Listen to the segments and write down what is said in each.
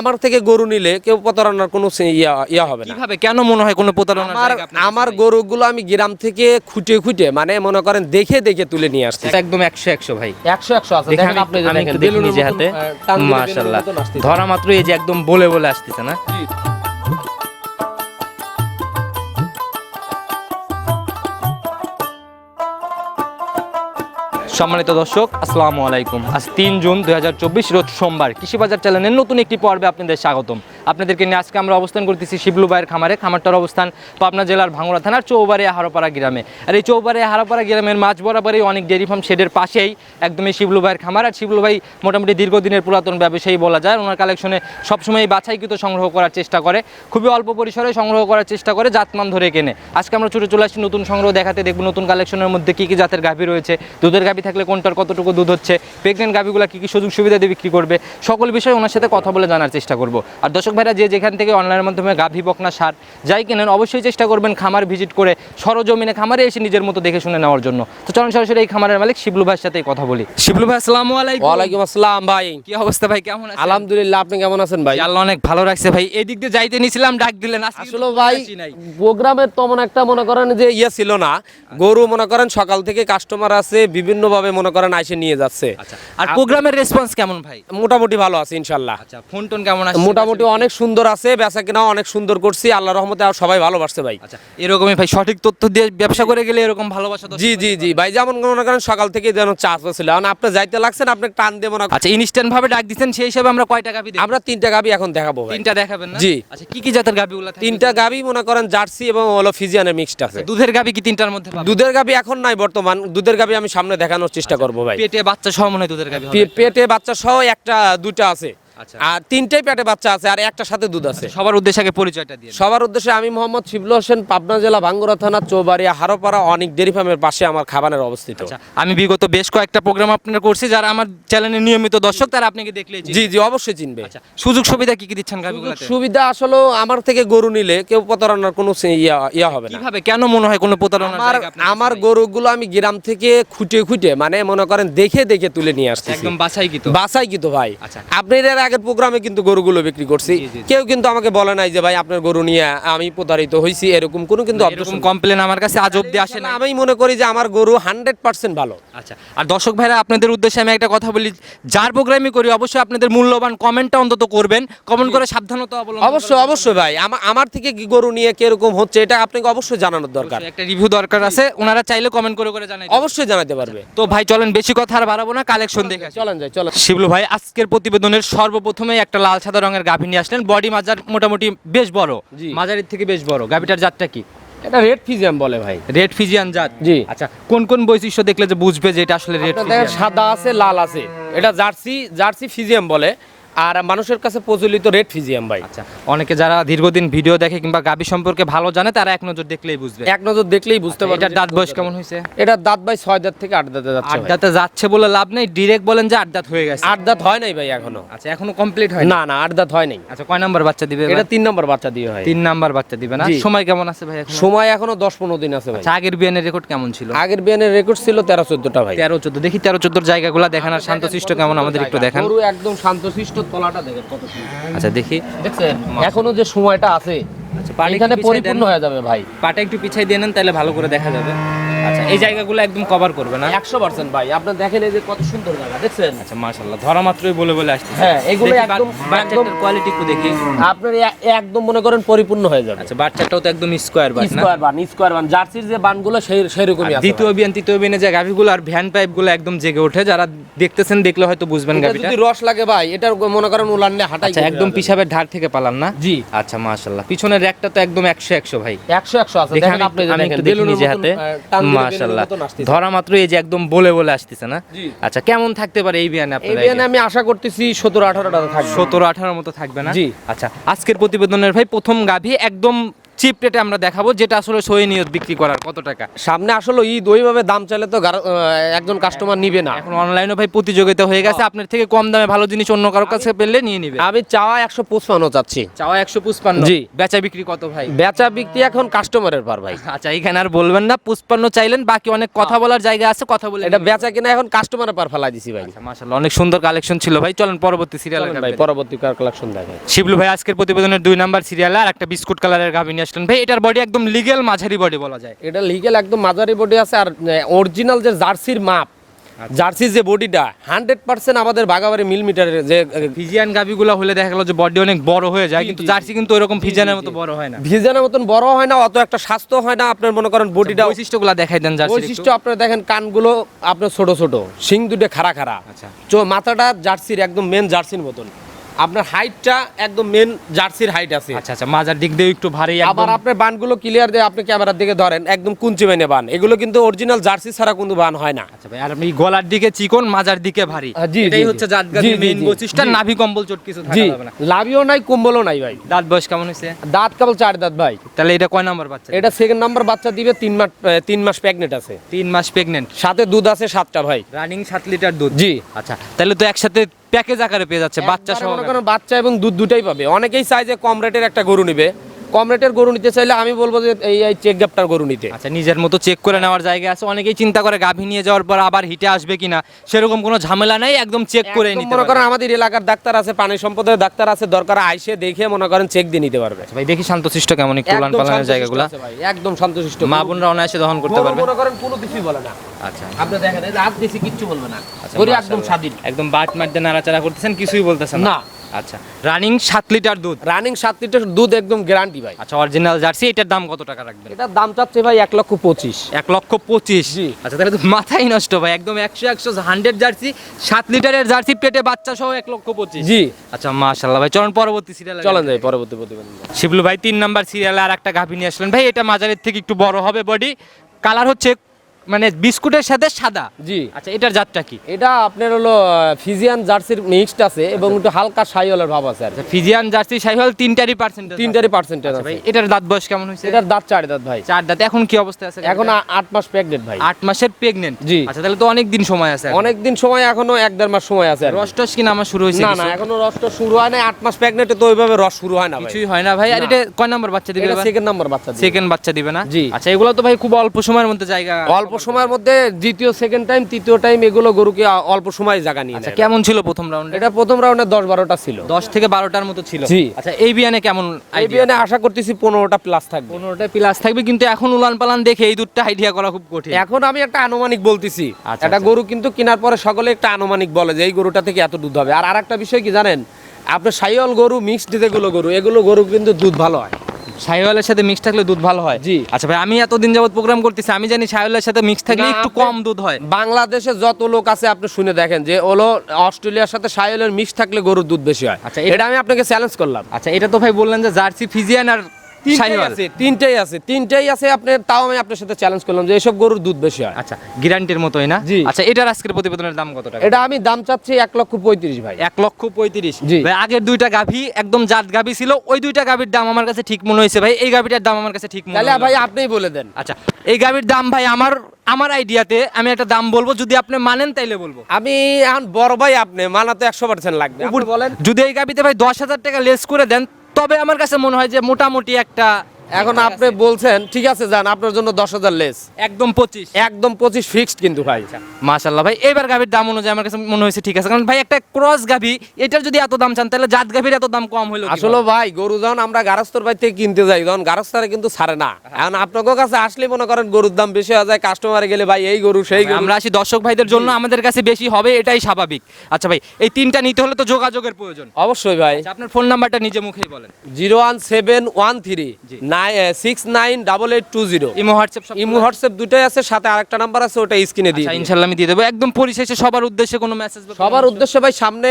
আমার থেকে গরু নিলে কেউ প্রতারণার কোনো ইয়া ইয়া হবে না। কীভাবে? কেন মনে হয় কোনো প্রতারণার আমার আমার গরুগুলো আমি গ্রাম থেকে খুঁটে খুঁটে মানে মনে করেন দেখে দেখে তুলে নিয়ে আসছি। এটা একদম একশো একশো ভাই। একশো একশো আছে। দেখেন আপনি যে দেখেন, নিজে হাতে। মাশাল্লাহ ধরা মাত্র এই যে একদম বলে বলে আসতেছে না? সম্মানিত দর্শক, আসসালামু আলাইকুম। আজ তিন জুন দু হাজার চব্বিশ, রোজ সোমবার। কৃষি বাজার চ্যানেলের নতুন একটি পর্বে আপনাদের স্বাগতম। আপনাদেরকে নিয়ে আজকে আমরা অবস্থান করতেছি শিবলু ভাইয়ের খামারে। খামারটার অবস্থান পাবনা জেলার ভাঙড়া থানার চৌবাড়িয়া হারোপাড়া গ্রামে। আর এই চৌবাড়িয়া হারোপাড়া গ্রামের মাঝ বরাবরই অনেক ডেয়ারি ফার্ম শেডের পাশেই একদমই শিবলু ভাইয়ের খামার। আর শিবলু ভাই মোটামুটি দীর্ঘদিনের পুরাতন ব্যবসায়ী বলা যায়। ওনার কালেকশনে সবসময় বাছাইকৃত সংগ্রহ করার চেষ্টা করে। খুবই অল্প পরিসরে সংগ্রহ করার চেষ্টা করে জাতমান ধরে কেনে। আজকে আমরা ছুটে চলে আসছি, নতুন সংগ্রহ দেখাতে দেখব নতুন কালেকশনের মধ্যে কী কী জাতের গাভী রয়েছে, দুধের গাভী থাকলে কোনটার কতটুকু দুধ হচ্ছে প্রেগনেন্ট গাভীগুলো কী কী সুযোগ সুবিধা দিয়ে বিক্রি করবে, সকল বিষয়ে ওনার সাথে কথা বলে জানার চেষ্টা করব। আর দর্শক ভাইরা যে যেখান থেকে অনলাইনের মাধ্যমে গাভী বকনা সার যাই কেনেন অবশ্যই চেষ্টা করবেন খামার ভিজিট করে সরজমিনে খামারে এসে নিজের মতো দেখে শুনে নেওয়ার জন্য। তো চলুন সরাসরি এই খামারের মালিক শিবলু ভাইয়ের সাথেই কথা বলি। শিবলু ভাই আসসালামু আলাইকুম। ওয়ালাইকুম আসসালাম ভাই। কি অবস্থা ভাই কেমন আছেন? আলহামদুলিল্লাহ আপনি কেমন আছেন ভাই? আল্লাহ অনেক ভালো রাখছে ভাই। এদিক দিয়ে যাইতে নিছিলাম ডাক দিলেন আসলে ভাই। প্রোগ্রামের তেমন একটা মনে করেন যে ইয়ে ছিল না। গরু মনে করেন সকাল থেকে কাস্টমার আছে বিভিন্ন ভাবে মনে করেন আইসে নিয়ে যাচ্ছে। আচ্ছা আর প্রোগ্রামের রেসপন্স কেমন ভাই? মোটামুটি ভালো আছে ইনশাল্লাহ। আচ্ছা ফোন টোন কেমন আছে মোটামুটি অনেক সুন্দর আছে বেচা কিনা অনেক সুন্দর করছি আল্লাহ রহমতে আর সবাই ভালোবাসছে ভাই। আচ্ছা এরকমই ভাই সঠিক তথ্য দিয়ে ব্যবসা করে গেলে এরকম ভালোবাসা জি জি জি ভাই যেমন মনে করেন সকাল থেকে যেন চাষ ছিল এখন আপনি যাইতে লাগছেন আপনি টান মনে করেন- আচ্ছা ইনস্ট্যান্ট ভাবে ডাক দিচ্ছেন সেই হিসাবে আমরা কয়টা গাবি আমরা তিনটা গাবি এখন দেখাবো তিনটা দেখাবেন না? জি। আচ্ছা কি কি জাতের গাবিগুলো থাকবে তিনটা গাবি মনে করেন জার্সি এবং হলো ফিজিয়ানের মিক্সড আছে। দুধের গাবি কি তিনটার মধ্যে দুধের গাবি এখন নাই বর্তমান দুধের গাবি আমি সামনে দেখানোর চেষ্টা করব ভাই। পেটে বাচ্চা সহ মনে হয় দুধের গাবি পেটে বাচ্চা সহ একটা দুটা আছে। আচ্ছা। আর তিনটাই পেটে বাচ্চা আছে আর একটা সাথে দুধ আছে। সবার উদ্দেশ্যে আগে পরিচয়টা দিয়ে সবার উদ্দেশ্যে আমি মোহাম্মদ শিবলু হোসেন পাবনা জেলা ভাঙ্গুরা থানা চৌবাড়িয়া হারোপাড়া অনেক ডেরি ফার্মের পাশে আমার খাবারের অবস্থিত। আচ্ছা আমি বিগত বেশ কয়েকটা প্রোগ্রাম আপনারা করছি যারা আমার চ্যানেলের নিয়মিত দর্শক তারা আপনাকে চিনবে। জি জি অবশ্যই চিনবে। আচ্ছা সুযোগ সুবিধা কি কি দিচ্ছেন সুবিধা আসলে আমার থেকে গরু নিলে কেউ প্রতারণার কোনো ইয়া হবে না। কীভাবে কেন মনে হয় কোনো প্রতারণা আমার গরুগুলো আমি গ্রাম থেকে খুঁটে খুঁটে মানে মনে করেন দেখে দেখে তুলে নিয়ে আসছি একদম বাছাই কি তো বাসাই কিন্তু ভাই। আচ্ছা। আপনার এর আগের প্রোগ্রামে কিন্তু গরুগুলো বিক্রি করছি। কেউ কিন্তু আমাকে বলে নাই যে ভাই আপনার গরু নিয়ে আমি প্রতারিত হয়েছি এরকম কোনো কিন্তু কমপ্লেন আমার কাছে আজ অব্দি আসে না আমি মনে করি যে আমার গরু হান্ড্রেড পার্সেন্ট ভালো। আচ্ছা আর দর্শক ভাইরা আপনাদের উদ্দেশ্যে আমি একটা কথা বলি। যার প্রোগ্রামই করি অবশ্যই আপনাদের মূল্যবান কমেন্টটা অন্তত করবেন। কমেন্ট করে সাবধানতা অবলম্বন অবশ্যই অবশ্যই ভাই। আমার থেকে কি গরু নিয়ে কীরকম হচ্ছে এটা আপনাকে অবশ্যই জানানোর দরকার। একটা রিভিউ দরকার আছে। ওনারা চাইলে কমেন্ট করে করে জানাই অবশ্যই জানাতে পারবে। তো ভাই চলেন বেশি কথা আর বাড়াবো না। কালেকশন দেখে চলেন যাই চলেন। শিবলু ভাই আজকের প্রতিবেদনের সর্বপ্রথমে একটা লাল সাদা রঙের গাভী নিয়ে আসলেন। বডি মাজার মোটামুটি বেশ বড়। জি। মাজারের থেকে বেশ বড়। গাভীটার জাতটা কি? এটা রেড ফিজিয়াম বলে ভাই। রেড ফিজিয়ান জাত। জি। আচ্ছা কোন কোন বৈশিষ্ট্য দেখলে যে বুঝবে যে এটা আসলে রেড আপনার দেখেন সাদা আছে লাল আছে। এটা জার্সি জার্সি ফিজিয়াম বলে। আর মানুষের কাছে প্রচলিত রেড ফিজিয়াম ভাই। আচ্ছা অনেকে যারা দীর্ঘদিন ভিডিও দেখে কিংবা গাভী সম্পর্কে ভালো জানে তারা এক নজর দেখলেই বুঝবে। এক নজর দেখলেই বুঝতে পারবে এটার যে- দাঁত বয়স কেমন হয়েছে? এটা দাঁত ভাই ছয় দাঁত থেকে আট দাঁতে যাচ্ছে ভাই। আড্ডাতে যাচ্ছে বলে লাভ নেই ডিরেক্ট বলেন যে আড্ডাত হয়ে গেছে। আট দাঁত হয় নাই ভাই এখনও। আচ্ছা এখনও কমপ্লিট হয় না না আট দাঁত হয় নাই। আচ্ছা কয় নাম্বার বাচ্চা দিবে এটা এটা তিন নম্বর বাচ্চা দিয়ে হয়। তিন নাম্বার বাচ্চা দিবে না? সময় কেমন আছে ভাই এখন? সময় এখনও দশ পনেরো দিন আছে ভাই। আচ্ছা আগের বিয়ানের রেকর্ড কেমন ছিল? আগের বিয়ানের রেকর্ড ছিল তেরো চোদ্দটা ভাই। তেরো চোদ্দ দেখি তেরো চোদ্দোর জায়গাগুলো দেখান আর শান্তশিষ্ট কেমন আমাদের একটু দেখান। একদম শান্তশিষ্ট তলাটা দেখেন কত সুন্দর। আচ্ছা দেখি। দেখছেন? এখনও যে সময়টা আছে আচ্ছা পাটা এখানে পরিপূর্ণ হয়ে যাবে ভাই। পাটা একটু পিছাই দিয়ে নেন তাহলে ভালো করে দেখা যাবে। আচ্ছা এই জায়গাগুলো একদম কভার করবে না? একশো পার্সেন্ট ভাই। আপনার দেখেন এই যে কত সুন্দর জায়গা দেখছেন? আচ্ছা মাশাল্লাহ ধরা মাত্রই বলে বলে আসছে হ্যাঁ, এগুলো একদম- একদম- কোয়ালিটি একটু দেখি। আপনার একদম মনে করেন পরিপূর্ণ হয়ে যাবে। আচ্ছা বাচ্চাটাও তো একদম স্কোয়ার বাট না? Square bun square bun. জার্সির যে বানগুলো সেই সেরকমই আছে। দ্বিতীয় বিয়ান তৃতীয় বিয়ানে যে গাভিগুলো আর ভ্যান পাইপগুলো একদম জেগে ওঠে যারা দেখতেছেন দেখলে হয়তো বুঝবেন এটা গাভিটা। যদি রস লাগে ভাই এটার মনে করেন উলান্নে হাঁটাই আচ্ছা একদম পিসাবের ধার থেকে পালান না? জি। আচ্ছা মাশাল্লাহ পিছনের র্যাকটা তো একদম একশো একশো ভাই। একশো একশো আছে। দেখেন আপনি দেখেন একটু নিজে হাতে। আসতেছে। ধরা মাত্র এই যে একদম বলে বলে আসতেছে না? আচ্ছা কেমন থাকতে পারে এই বিয়ানে এই আপনার বিয়ানে আমি আশা করতেছি সতেরো আঠারোটা থাকবে। সতেরো আঠারোর মতো থাকবে না? জি। আচ্ছা আজকের প্রতিবেদনের ভাই প্রথম গাভী একদম চিপ রেটে আমরা দেখাবো যেটা আসলে সই নিয়ত বিক্রি করার কত টাকা। সামনে আসলে ঈদ ওইভাবে দাম চাইলে তো একজন কাস্টমার নিবে না। এখন অনলাইনে ভাই প্রতিযোগিতা হয়ে গেছে আপনার থেকে কম দামে ভালো জিনিস অন্য কারও কাছে পেলে নিয়ে নিবে। আমি চাওয়া একশো পঁচপান্ন চাচ্ছি। চাওয়া একশো পুষ্পান্ন জি। বেচা বিক্রি কত ভাই? বেচা বিক্রি এখন কাস্টমারের পার ভাই। আচ্ছা এখানে আর বলবেন না পুষ্পান্ন চাইলেন বাকি অনেক কথা বলার জায়গা আছে কথা বলে এটা বেচা কিনা এখন কাস্টমারের পার ফেলাই দিছি ভাই। মাশাআল্লাহ অনেক সুন্দর কালেকশন ছিল ভাই। চলেন পরবর্তী সিরিয়াল ভাই পরবর্তী কালেকশন দেখেন শিবলু ভাই আজকের প্রতিবেদনের দুই নাম্বার সিরিয়ালে আর একটা বিস্কুট কালারের গাভী নিয়ে আসলেন। ভাই এটার বডি একদম লিগেল মাঝারি বডি বলা যায়। এটা লিগেল একদম মাঝারি বডি আছে আর অরিজিনাল যে জার্সির মাপ জার্সির যে বডিটা হান্ড্রেড পার্সেন্ট আমাদের বাগাবাড়ি মিলিমিটারের যে ফিজিয়ান গাভীগুলো হলে দেখা গেল যে বডি অনেক বড় হয়ে যায় কিন্তু জার্সি কিন্তু ওইরকম ফিজিয়ানের মতো বড় হয় না। ভিজানের মতন বড় হয় না অত একটা স্বাস্থ্য হয় না আপনার মনে করেন বডিটা বৈশিষ্ট্যগুলো দেখাই দেন জার্সি বৈশিষ্ট্য আপনার দেখেন কানগুলো আপনার ছোট ছোট শিং দুটো খাড়া খাড়া। আচ্ছা। চো মাথাটা জার্সির একদম মেন জার্সির মতন। আপনার হাইটটা একদম মেন জার্সির হাইট আছে। আচ্ছা আচ্ছা মাজার দিক দিয়ে একটু ভারী আবার আপনার বানগুলো ক্লিয়ার দিয়ে আপনি ক্যামেরার দিকে ধরেন একদম কুঞ্চি মেনে বান। এগুলো কিন্তু অরিজিনাল জার্সি ছাড়া কিন্তু বান হয় না। আচ্ছা ভাই আর আপনি গলার দিকে চিকন মাজার দিকে ভারী। জি, এটাই হচ্ছে। জাত মেইন বৈশিষ্ট্য। নাভি কম্বল চট কিছু থাকা যাবে না। লাভিও নাই কম্বলও নাই ভাই। দাঁত বয়স কেমন হয়েছে? দাঁত কেবল চার দাঁত ভাই। তাহলে এটা কয় নাম্বার বাচ্চা? এটা সেকেন্ড নাম্বার বাচ্চা দিবে তিন মাস তিন মাস প্রেগনেন্ট আছে। তিন মাস প্রেগনেন্ট সাথে দুধ আছে সাতটা ভাই। রানিং সাত লিটার দুধ? জি। আচ্ছা তাহলে তো একসাথে প্যাকেজ আকারে পেয়ে যাচ্ছে বাচ্চা সহ বাচ্চা এবং দুধ দুটাই পাবে। অনেকেই চায় যে কম রেটের একটা গরু নিবে। কম রেটের গরু নিতে চাইলে আমি বলব যে এই এই চেক গ্যাপটার গরু নিতে। আচ্ছা নিজের মতো চেক করে নেওয়ার জায়গা আছে। অনেকেই চিন্তা করে গাভী নিয়ে যাওয়ার পর আবার হিটে আসবে কিনা। সেরকম কোনো ঝামেলা নাই একদম চেক করে নিতে মনে করেন আমাদের এলাকার ডাক্তার আছে পানি সম্পদের ডাক্তার আছে দরকার আইসে দেখে মনে করেন চেক দিয়ে নিতে পারবে। ভাই দেখি শান্তশিষ্ট কেমন একটু একদম পালানের জায়গাগুলো। একদম শান্তশিষ্ট। মা বোনরা অনায়াসে দহন করতে পারবে। মনে করেন কোনো কিছুই বলে না। আচ্ছা। আপনি দেখেন হাত বেশি কিচ্ছু বলবে না। আচ্ছা, একদম স্বাধীন। একদম বাট মারতে নাড়াচাড়া করতেছেন কিছুই বলতেছেন না। আচ্ছা রানিং সাত লিটার দুধ? রানিং সাত লিটার দুধ একদম গ্যারান্টি ভাই। আচ্ছা অরিজিনাল জার্সি এটার দাম কত টাকা রাখবেন? এটার দাম চাচ্ছে ভাই এক লক্ষ পঁচিশ। এক লক্ষ পঁচিশ? জি। আচ্ছা তাহলে তো মাথাই নষ্ট ভাই একদম একশো একশো হান্ড্রেড জার্সি সাত লিটারের জার্সি পেটে বাচ্চা সহ এক লক্ষ পঁচিশ। জি। আচ্ছা মাশাল্লাহ ভাই চলুন পরবর্তী সিরিয়াল চলেন যাই। পরবর্তী প্রতিবেদন। শিবলু ভাই তিন নাম্বার সিরিয়ালে আর একটা গাভী নিয়ে আসলেন। ভাই এটা মাজারের থেকে একটু বড় হবে বডি কালার হচ্ছে মানে বিস্কুটের সাথে সাদা? জি। আচ্ছা এটার জাতটা কি? এটা আপনার হলো ফিজিয়ান জার্সির মিক্সড আছে এবং একটু হালকা সাইওয়ালের ভাব আছে আর ফিজিয়ান জার্সি সাইহল তিনটারই পার্সেন্ট তিনটারই পার্সেন্টেজ ভাই আছে। এটার দাঁত বয়স কেমন হয়েছে? এটার দাঁত চার দাঁত ভাই। চার দাঁত। এখন কি অবস্থায় আছে? এখন আট মাস প্রেগনেন্ট ভাই। আট মাসের প্রেগনেন্ট জি। আচ্ছা তাহলে তো অনেক দিন সময় আছে অনেক দিন সময় এখনও এক দেড় মাস সময় আছে আর কি। রস টস কিনা আমার শুরু হয়েছে না না এখনও রসটা শুরু হয় না আট মাস প্রেগনেন্টে তো ওইভাবে রস শুরু হয় না ভাই। কিছুই হয় না ভাই। আর। এটা কয় নাম্বার বাচ্চা দিবে সেকেন্ড নাম্বার বাচ্চা সেকেন্ড বাচ্চা দিবে না? জি। আচ্ছা এগুলো তো ভাই খুব অল্প সময়ের মধ্যে জায়গা অল্প সময়ের মধ্যে দ্বিতীয় সেকেন্ড টাইম তৃতীয় টাইম এগুলো গরুকে অল্প সময় জায়গা নিয়ে আচ্ছা কেমন ছিল প্রথম রাউন্ডে এটা প্রথম রাউন্ডে দশ বারোটা ছিল। দশ থেকে বারোটার মতো ছিল। জি। আচ্ছা এই বিয়ানে কেমন এই বিয়ানে আশা করতেছি পনেরোটা প্লাস থাকবে। পনেরোটা প্লাস থাকবে কিন্তু এখন উলান পালান দেখে এই দুধটা আইডিয়া করা খুব কঠিন। এখন আমি একটা আনুমানিক বলতেছি। আচ্ছা, একটা আচ্ছা। গরু কিন্তু কেনার পরে সকলে একটা আনুমানিক বলে যে এই গরুটা থেকে এত দুধ হবে। আর আরেকটা বিষয় কি জানেন? আপনার সাইওয়াল গরু মিক্সড যেগুলো গরু এগুলো গরু কিন্তু দুধ ভালো হয়। সাইওয়ালের সাথে মিক্স থাকলে দুধ ভালো হয়। জি। আচ্ছা ভাই আমি এতদিন যাবত প্রোগ্রাম করতেছি আমি জানি সাইওয়ালের সাথে মিক্স থাকলে একটু কম দুধ হয়। বাংলাদেশে যত লোক আছে আপনি শুনে দেখেন যে ওলো অস্ট্রেলিয়ার সাথে সাইওয়ালের মিক্স থাকলে গরুর দুধ বেশি হয়। আচ্ছা, এটা আমি আপনাকে চ্যালেঞ্জ করলাম। আচ্ছা এটা তো ভাই বললেন যে জার্সি ফিজিয়ান আর তিনটাই আছে তিনটাই আছে তিনটাই আছে আপনি তাও আমি আপনার সাথে চ্যালেঞ্জ করলাম যে এসব গরুর দুধ বেশি হয়। আচ্ছা গ্যারান্টির মতোই না? আচ্ছা এটার আজকের প্রতিবেদনের দাম কত টাকা? এটা আমি দাম চাচ্ছি এক লক্ষ পঁয়ত্রিশ ভাই। এক লক্ষ পঁয়ত্রিশ। ভাই আগের দুইটা গাভী একদম জাত গাভী ছিল ওই দুইটা গাভীর দাম আমার কাছে ঠিক মনে হয়েছে ভাই। এই গাভীটার দাম আমার কাছে ঠিক মনে তাহলে ভাই আপনিই বলে দেন। আচ্ছা এই গাভীর দাম ভাই আমার আমার আইডিয়াতে আমি একটা দাম বলব যদি আপনি মানেন তাইলে বলব। আমি এখন বড় ভাই আপনি মানা তো একশো পার্সেন্ট লাগবে। বলেন। যদি এই গাভীতে ভাই দশ হাজার টাকা লেস করে দেন তবে আমার কাছে মনে হয় যে মোটামুটি একটা এখন আপনি বলছেন ঠিক আছে যান আপনার জন্য দশ হাজার লেস। একদম পঁচিশ। একদম পঁচিশ ফিক্সড কিন্তু ভাই। মাশাল্লাহ ভাই এবার গাভীর দাম অনুযায়ী আমার কাছে মনে হয়েছে ঠিক আছে। কারণ ভাই একটা ক্রস গাভী এটার যদি এত দাম চান তাহলে জাত গাভীর এত দাম কম হলো আসলে ভাই গরু যখন আমরা গারস্তর বাড়ি থেকে কিনতে যাই তখন গারস্তারে কিন্তু ছাড়ে না। এখন আপনাদের কাছে আসলে মনে করেন গরুর দাম বেশি হয়ে যায় কাস্টমারে গেলে ভাই এই গরু সেই গরু। আমরা আসি দর্শক ভাইদের জন্য আমাদের কাছে বেশি হবে এটাই স্বাভাবিক। আচ্ছা ভাই এই তিনটা নিতে হলে তো যোগাযোগের প্রয়োজন। অবশ্যই ভাই। আচ্ছা, আপনার ফোন নাম্বারটা নিজে মুখেই বলেন। Zero one seven one three six nine double eight two zero imo WhatsApp imo WhatsApp দুটাই আছে সাথে আরেকটা নাম্বার আছে ওটা স্ক্রিনে দিয়ে আচ্ছা ইনশাল্লাহ আমি দিয়ে দেবো। একদম পরিশেষে সবার উদ্দেশ্যে কোনো মেসেজ সবার উদ্দেশ্যে ভাই সামনে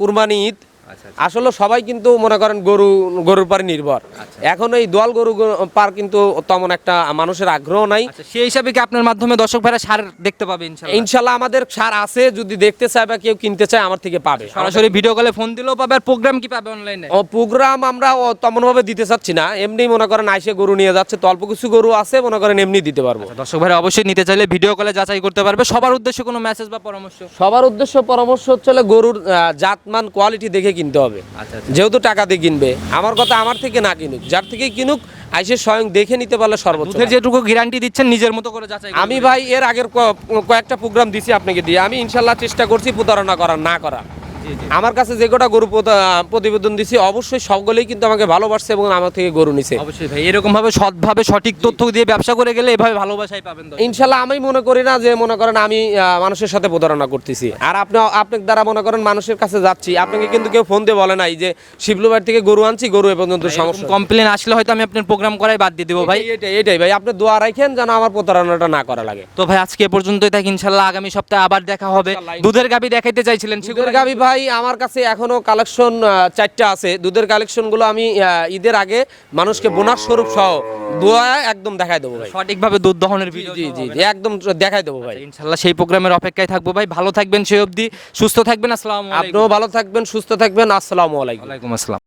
কুরবানি ঈদ। আসলে সবাই কিন্তু মনে করেন গরু গরুর পরে নির্ভর। আচ্ছা। এখন এই দোয়াল গরু পার কিন্তু তেমন একটা মানুষের আগ্রহ নাই। আচ্ছা সেই হিসাবে কি আপনার মাধ্যমে দর্শক ভাইরা সার দেখতে পাবে ইনশাল্লাহ আমাদের সার আছে যদি দেখতে চায় বা কেউ কিনতে চায় আমার থেকে পাবে। সরাসরি ভিডিও কলে ফোন দিলেও পাবে আর প্রোগ্রাম কি পাবে অনলাইনে? ও প্রোগ্রাম আমরা তেমন ভাবে দিতে চাচ্ছি না। এমনি মনে করেন আইসে গরু নিয়ে যাচ্ছে তো অল্প কিছু গরু আছে মনে করেন এমনি দিতে পারব। দর্শক ভাইরা অবশ্যই নিতে চাইলে ভিডিও কলে যাচাই করতে পারবে। সবার উদ্দেশ্যে কোনো মেসেজ বা পরামর্শ? সবার উদ্দেশ্য পরামর্শ হচ্ছে গরুর জাতমান কোয়ালিটি দেখে কিনতে হবে। আচ্ছা যেহেতু টাকা দিয়ে কিনবে। আমার কথা আমার থেকে না কিনুক যার থেকে কিনুক আইসে স্বয়ং দেখে নিতে পারলে সর্বোচ্চ যেটুকু গ্যারান্টি দিচ্ছেন নিজের মতো করে যাচাই আমি ভাই এর আগের কয়েকটা প্রোগ্রাম দিছি আপনাকে দিয়ে। আমি ইনশাল্লাহ চেষ্টা করছি প্রতারণা করার না করা। আমার কাছে যে কটা গরু প্রতিবেদন দিছি অবশ্যই সবগুলোই কিন্তু আমাকে ভালোবাসছে এবং আমার থেকে গরু নিছে। অবশ্যই ভাই এরকম ভাবে সৎভাবে সঠিক তথ্য দিয়ে ব্যবসা করে গেলে এভাবে ভালোবাসাই পাবেন। ইনশাল্লাহ আমি মনে করি না যে মনে করেন আমি মানুষের সাথে প্রতারণা করতেছি। আর আপনি আপনার দ্বারা মনে করেন মানুষের কাছে যাচ্ছি। আপনাকে কিন্তু কেউ ফোন দিয়ে বলে নাই যে শিবলু বাড়ি থেকে গরু আনছি গরু এ পর্যন্ত সমস্যা কমপ্লেন আসলে হয়তো আমি আপনার প্রোগ্রাম করাই বাদ দিয়ে দেবো ভাই। এটাই- এটাই ভাই আপনি দোয়া রাখেন যেন আমার প্রতারণাটা না করা লাগে। তো ভাই আজকে এ পর্যন্তই থাক ইনশাল্লাহ আগামী সপ্তাহে আবার দেখা হবে। দুধের গাবি দেখাইতে চাইছিলেন দুধের গাবি ভাই আমার কাছে এখনও কালেকশন চারটা আছে। দুধের কালেকশনগুলো আমি ঈদের আগে মানুষকে বোনাস স্বরূপ সহ দোয়া একদম দেখাই দেবো ভাই। সঠিকভাবে দুধ দহনের ভিডিও জি জি জি একদম দেখাই দেবো ভাই। ইনশাল্লাহ সেই প্রোগ্রামের অপেক্ষায় থাকব ভাই। ভালো থাকবেন সেই অবধি। সুস্থ থাকবেন। আসসালাম আপনিও ভালো থাকবেন সুস্থ থাকবেন। আসসালামু আলাইকুম। আসসালাম।